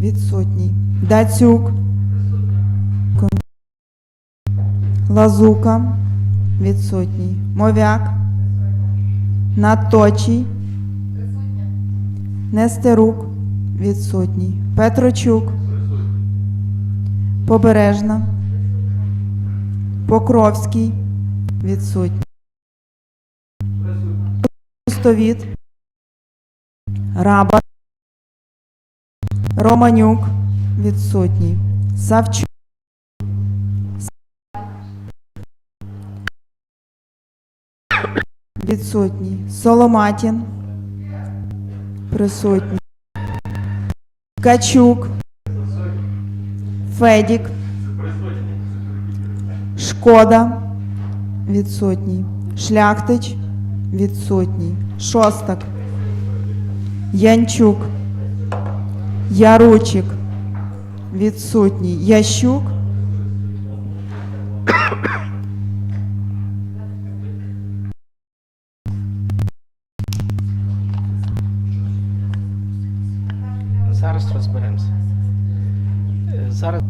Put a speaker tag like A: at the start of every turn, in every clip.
A: Відсутній. Дацюк. Лазука. Відсутній. Мовяк. Наточій. Нестерук. Відсутній. Петрочук. Побережна. Покровський. Відсутній. Пустовіт. Раба. Романюк. Відсутній. Савчук. Відсутній. Соломатін. Присутній. Качук. Федік. Шкода. Відсутній. Шляхтич. Відсутній. Шостак. Янчук. Яручик. Відсутній. Ящук.
B: Зараз розберемося. Е, Зараз.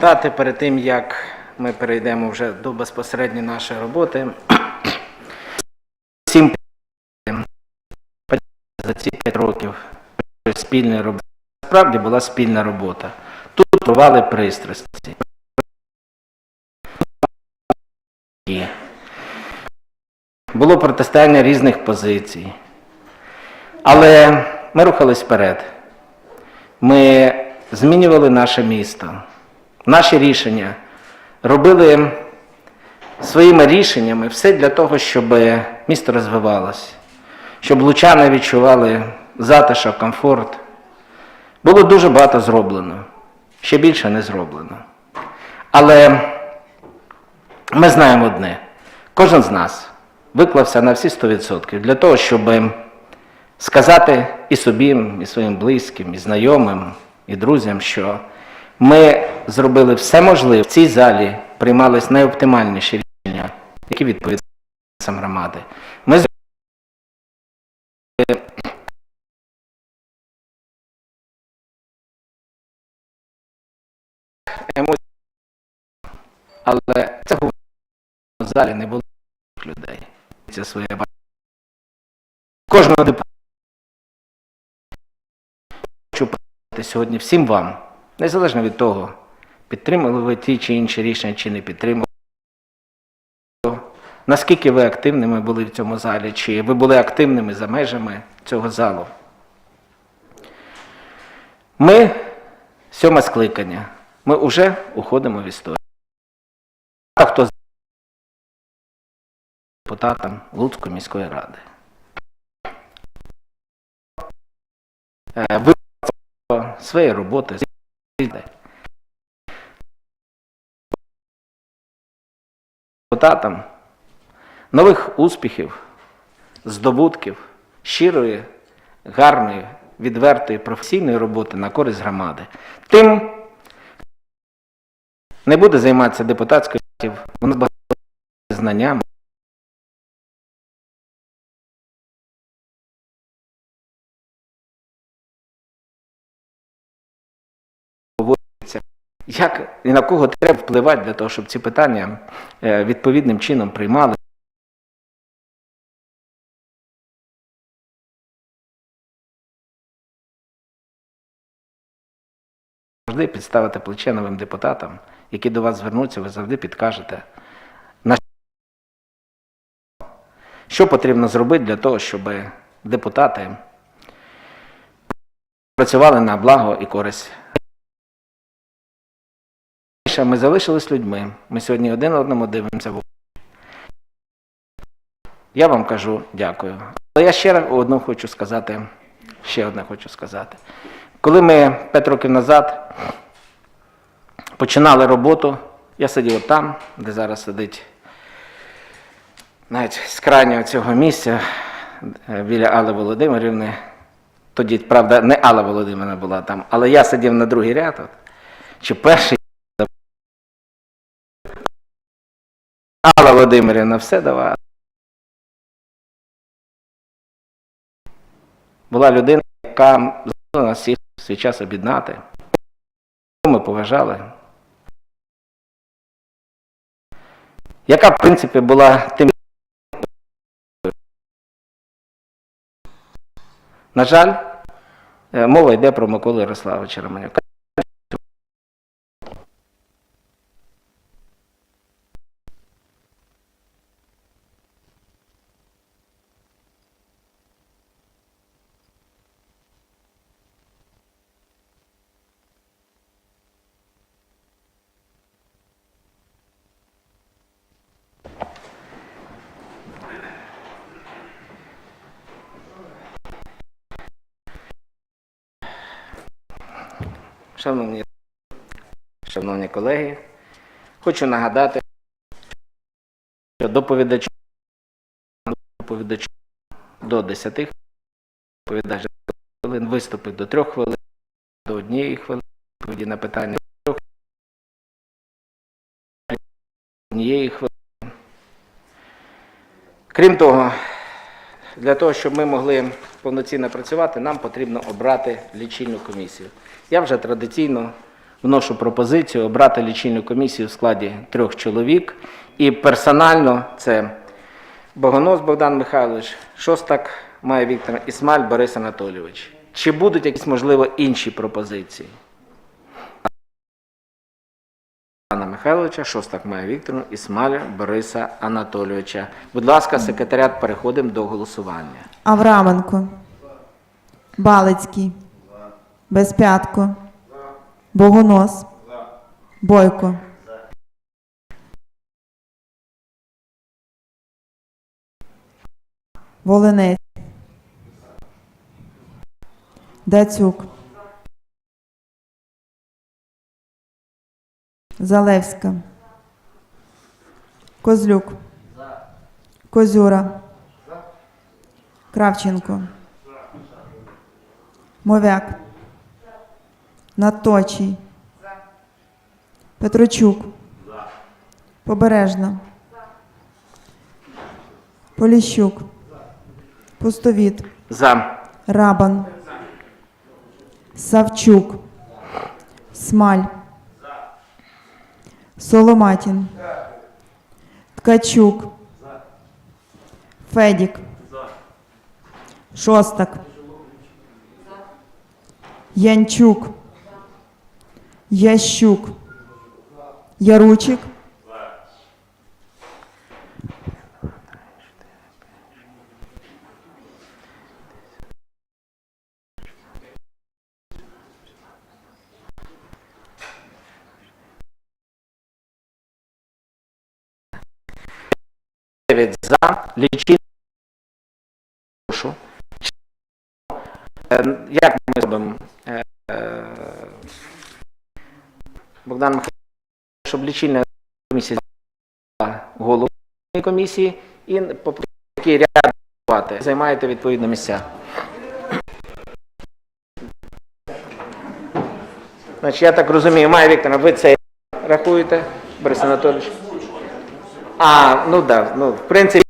B: Депутати, перед тим як ми перейдемо вже до безпосередньо нашої роботи, всім за ці 5 років спільної роботи. Справді була спільна робота. Тут провали пристрасті. Було протистояння різних позицій. Але ми рухались вперед. Ми змінювали наше місто. Наші рішення робили своїми рішеннями все для того, щоб місто розвивалося, щоб лучани відчували затишок, комфорт. Було дуже багато зроблено, ще більше не зроблено. Але ми знаємо одне: кожен з нас виклався на всі 100% для того, щоб сказати і собі, і своїм близьким, і знайомим, і друзям, що ми зробили все можливе. В цій залі приймались найоптимальніші рішення, які відповідають сам громади. Ми зробили але це в залі не було людей. Це своє бачення. Кожного депутата хочу сьогодні всім вам, незалежно від того, підтримали ви ті чи інші рішення, чи не підтримали. Наскільки ви активними були в цьому залі, чи ви були активними за межами цього залу? Ми, сьоме скликання, ми вже уходимо в історію. Багато хто з депутатом Луцької міської ради. Е, Ви своєї роботи депутатам нових успіхів, здобутків, щирої, гарної, відвертої професійної роботи на користь громади. Тим не буде займатися депутатською вона багато знаннями. Як і на кого треба впливати для того, щоб ці питання е, відповідним чином приймали. Завжди підставити плече новим депутатам, які до вас звернуться, ви завжди підкажете, що потрібно зробити для того, щоб депутати працювали на благо і користь. Ми залишились людьми. Ми сьогодні один одному дивимося в очі. Я вам кажу дякую. Але я ще одну хочу сказати, ще одне хочу сказати. Коли ми 5 років назад починали роботу, я сидів там, де зараз сидить навіть з крайнього цього місця е, біля Алли Володимирівни. Тоді, правда, не Алла Володимирівна була там, але я сидів на другий ряд, от, чи перший. Алла Володимирівна все давала. Була людина, яка змогла нас всіх свій час об'єднати. Ми поважали. Яка, в принципі, була тим. На жаль, е, мова йде про Миколу Ярославовича Романюка. Шановні, шановні колеги, хочу нагадати, що доповідачу, доповідачу до 10 хвилин, до хвилин, виступи до 3 хвилин, до однієї хвилини, відповіді на питання до 3 однієї хвилини. Крім того, для того, щоб ми могли повноцінно працювати, нам потрібно обрати лічильну комісію. Я вже традиційно вношу пропозицію обрати лічильну комісію в складі трьох чоловік. І персонально це Богонос Богдан Михайлович, Шостак Майя Віктор і Смаль Борис Анатолійович. Чи будуть якісь, можливо, інші пропозиції? Анна Михайловича, Шостак Майя Вікторовна і Смаля Бориса Анатолійовича. Будь ласка, секретаріат, переходимо до голосування.
A: Авраменко. Балицький. Безпятко. Богонос. Бойко. Волинець. Дацюк. Залевська. Козлюк. Козюра. Кравченко. Мовяк. Наточий. Петрочук. Побережна. Поліщук. Пустовіт.
B: За.
A: Рабан. Савчук. Смаль. Соломатін. Ткачук. Федік. Шостак. Янчук. Ящук. Яручик.
B: За лічити душу. Е, як ми робимо? Богдан Михайлович, щоб лічильна комісія голову комісії і який ряд займаєте відповідно місця. Значить, я так розумію, Майя Вікторовна, ви це рахуєте, Борис Анатолійович? А, ну так, да, ну, в принципі,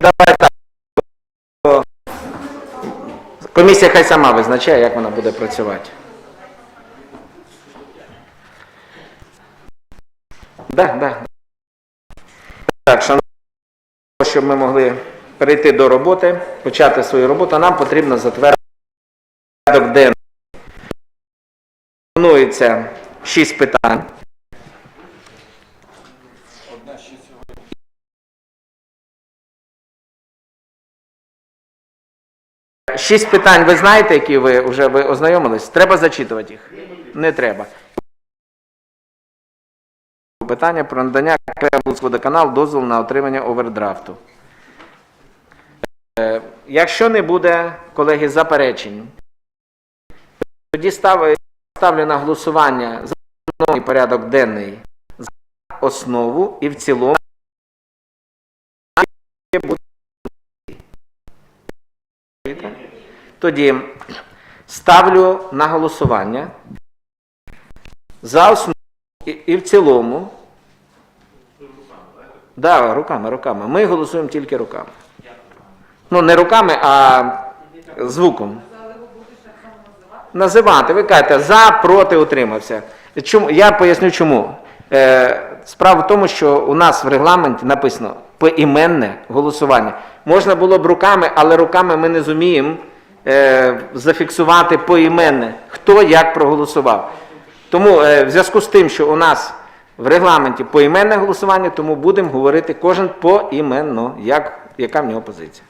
B: давай так. Комісія хай сама визначає, як вона буде працювати. Так, так. Так, шановні, щоб ми могли перейти до роботи, почати свою роботу, нам потрібно затвердити порядок денний. Пропонується шість питань. Шість питань ви знаєте, які ви вже ви ознайомились? Треба зачитувати їх? Не треба. Питання про надання водоканал дозволу на отримання овердрафту. Е, Якщо не буде, колеги, заперечень, тоді став- ставлю на голосування за порядок денний за основу і в цілому. Тоді ставлю на голосування за основу і в цілому. Да, руками, руками. Ми голосуємо тільки руками. Ну, не руками, а звуком. Називати. Ви кажете за, проти, утримався. Чому? Я поясню чому. Е, справа в тому, що у нас в регламенті написано поіменне голосування. Можна було б руками, але руками ми не зуміємо е, зафіксувати поіменне, хто як проголосував. Тому е, в зв'язку з тим, що у нас в регламенті поіменне голосування, тому будемо говорити кожен поіменно, як, яка в нього позиція.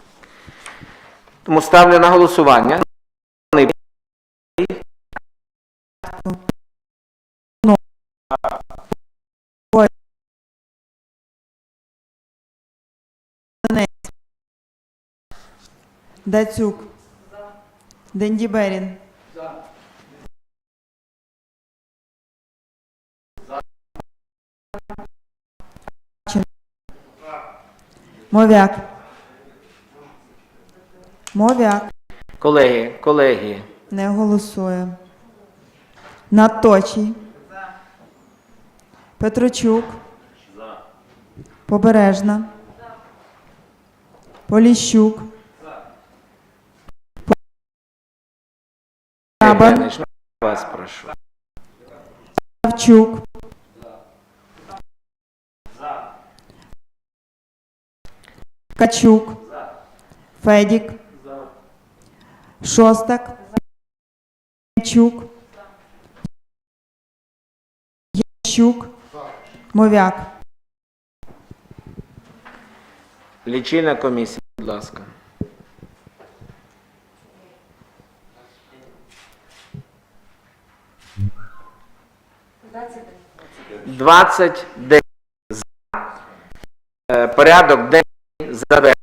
B: Тому ставлю на голосування.
A: Дацюк. Дендіберін. Мовяк. Мовяк.
B: Колеги, колеги,
A: Не голосує. Наточій. Петрочук. Побережна. Поліщук.
B: Ну, вас прошу.
A: Савчук. Качук. Федік. Шостак. Янчук. Ящук. Мовяк.
B: Лічильна комісія, будь ласка. Двадцять дев'ять за. Е, Порядок денний завершений.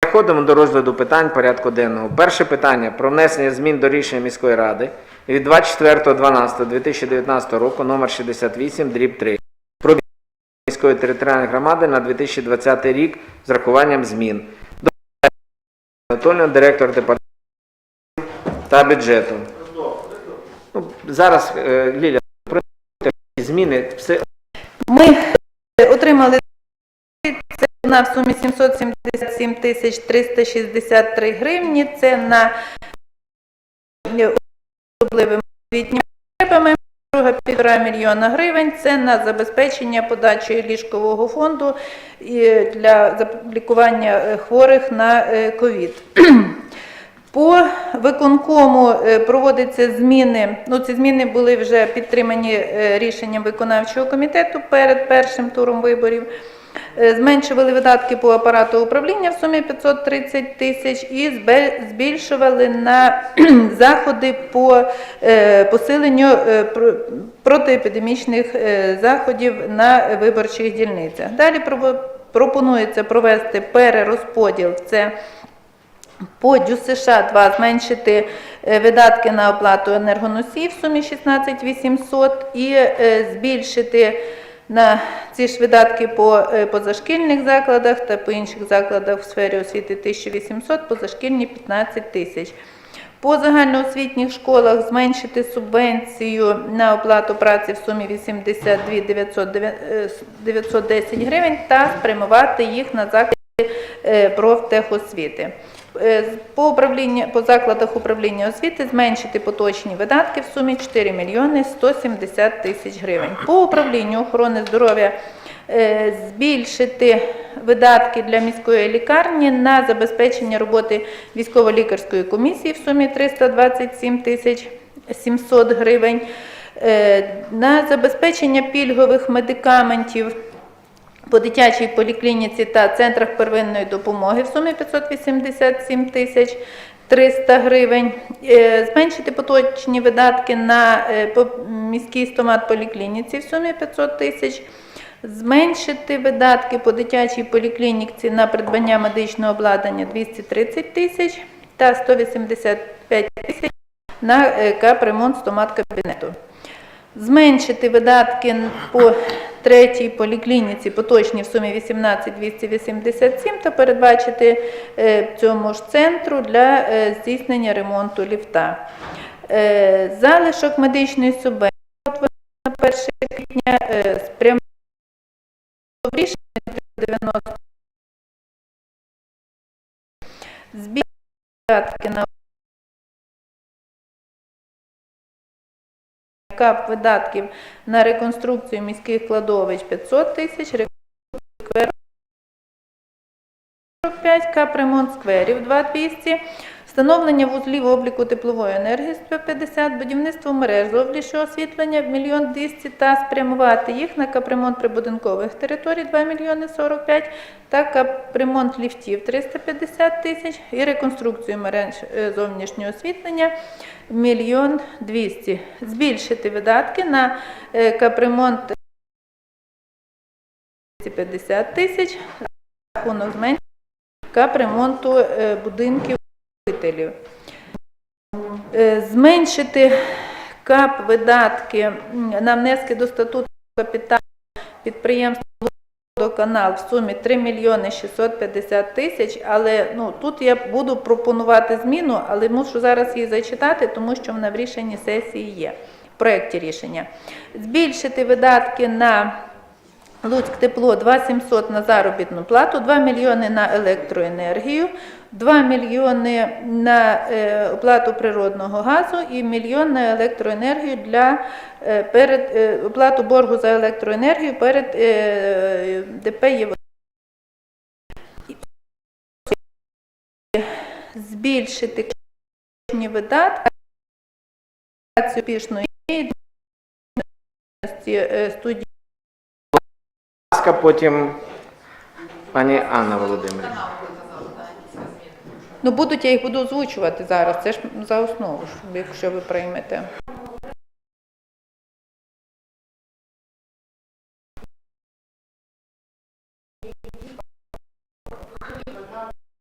B: Переходимо до розгляду питань порядку денного. Перше питання про внесення змін до рішення міської ради від 24.12.2019 року номер 68 дріб 3 про міської територіальної громади на 2020 рік з рахуванням змін. До Анатолійовна, директор департаменту та бюджету. Ну, зараз, е, Ліля, про зміни, все
C: Ми в сумі 777 тисяч 363 гривні. Це на особливими потребами. Друга півтора мільйона гривень. Це на забезпечення подачі ліжкового фонду для лікування е, хворих на е, ковід. По виконкому е, проводяться зміни. Ну, ці зміни були вже підтримані рішенням виконавчого комітету перед першим туром виборів. Е, Зменшували видатки по апарату управління в сумі 530 тисяч і збільшували на заходи по е, посиленню е, протиепідемічних заходів на виборчих дільницях. Далі пропонується провести перерозподіл. Це по ДЮСШ 2 зменшити видатки на оплату енергоносій в сумі 16 800 і збільшити на ці ж видатки по е, позашкільних закладах та по інших закладах в сфері освіти 1800, позашкільні 15 тисяч. По загальноосвітніх школах зменшити субвенцію на оплату праці в сумі 82 910 гривень та спрямувати їх на заклади е, профтехосвіти. Е, По, управління, по закладах управління освіти зменшити поточні видатки в сумі 4 мільйони 170 тисяч гривень. По управлінню охорони здоров'я е, збільшити видатки для міської лікарні на забезпечення роботи військово-лікарської комісії в сумі 327 тисяч 700 гривень, е, на забезпечення пільгових медикаментів по дитячій поліклініці та центрах первинної допомоги в сумі 587 тисяч 300 гривень, Е, зменшити поточні видатки на е, по- міський стомат поліклініці в сумі 500 тисяч, зменшити видатки по дитячій поліклініці на придбання медичного обладнання 230 тисяч та 185 тисяч на е, капремонт стомат кабінету. Зменшити видатки по третій поліклініці поточні в сумі 18 287 та передбачити е, цьому ж центру для е, здійснення ремонту ліфта. Е, Залишок медичної субвенції на 1 квітня спрямовано в рішення 90 збільшити видатки на кап видатків на реконструкцію міських кладовищ. 500 тисяч, реконструкцію скверу 45, капремонт скверів 2200, встановлення вузлів обліку теплової енергії 150, будівництво мереж зовнішнього освітлення 1 мільйон 200 та спрямувати їх на капремонт прибудинкових територій 2 мільйони 45 та капремонт ліфтів 350 тисяч. І реконструкцію мереж е, зовнішнього освітлення мільйон 200. Збільшити видатки на е, капремонт 250 тисяч, рахунок зменшення капремонту е, будинків жителів. Е, Зменшити кап видатки на внески до статуту капіталу підприємства водоканал в сумі 3 мільйони 650 тисяч, але ну, тут я буду пропонувати зміну, але мушу зараз її зачитати, тому що вона в рішенні сесії є, в проєкті рішення. Збільшити видатки на Луцьк тепло 2700 на заробітну плату, 2 мільйони на електроенергію, 2 мільйони на е, оплату природного газу і мільйон на електроенергію для е, перед е, оплату боргу за електроенергію перед ДП «Євро». Збільшити видатки успішної студії
B: ласка, потім пані Анна Володимирівна.
C: Ну, будуть, я їх буду озвучувати зараз. Це ж за основу, якщо ви приймете.